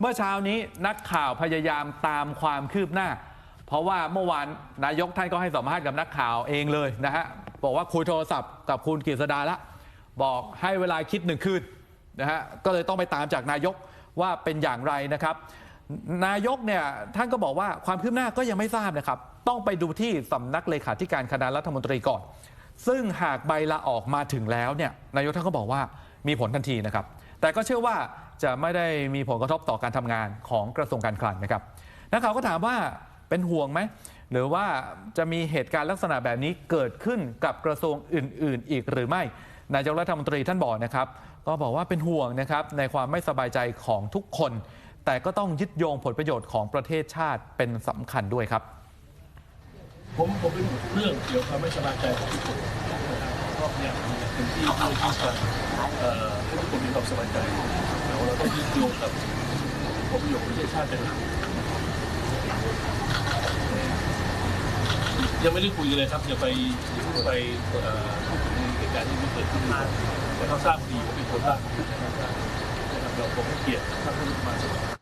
เมื่อเช้านี้นักข่าวพยายามตามความคืบหน้า เพราะว่าเมื่อวานนายกท่านก็ให้สัมภาษณ์กับนักข่าวเองเลยนะฮะบอกว่าคุยโทรศัพท์กับคุณกฤษดาละ บอกให้เวลาคิดหนึ่งคืนนะฮะก็เลยต้องไปตามจากนายกว่าเป็นอย่างไรนะครับ นายกเนี่ยท่านก็บอกว่าความคืบหน้าก็ยังไม่ทราบนะครับ ต้องไปดูที่สำนักเลขาธิการคณะรัฐมนตรีก่อน ซึ่งหากใบลาออกมาถึงแล้วเนี่ยนายกท่านก็บอกว่า มีผลทันทีนะครับ แต่ก็เชื่อว่าจะไม่ได้มีผลกระทบต่อการทำงานของกระทรวงการคลังนะครับนักข่าวก็ถามว่าเป็นห่วงไหมหรือว่าจะมีเหตุการณ์ลักษณะแบบนี้เกิดขึ้นกับกระทรวงอื่น ๆ อีกหรือไม่นายกรัฐมนตรีท่านบอกนะครับ ก็บอกว่าเป็นห่วงนะครับในความไม่สบายใจของทุกคน แต่ก็ต้องยึดโยงผลประโยชน์ของประเทศชาติเป็นสำคัญด้วยครับ ผมผมเป็นเรื่องเกี่ยวกับไม่สบายใจของทุกคนนะครับเพราะเนี่ยเป็นที่ที่ที่จะ ให้ทุกคนมีความสบายใจเราเราต้องยึดโยงกับผลประโยชน์ประเทศชาติเป็นหลักยังไม่ได้คุยกันเลยครับอย่าไปอย่าเพิ่งไปเอ่อพูดถึงเหตุการณ์ที่มันเกิดขึ้นมาแต่เขาทราบดีว่าเป็นคนทราบนะครับเราผมให้เกียรติท่านผู้มา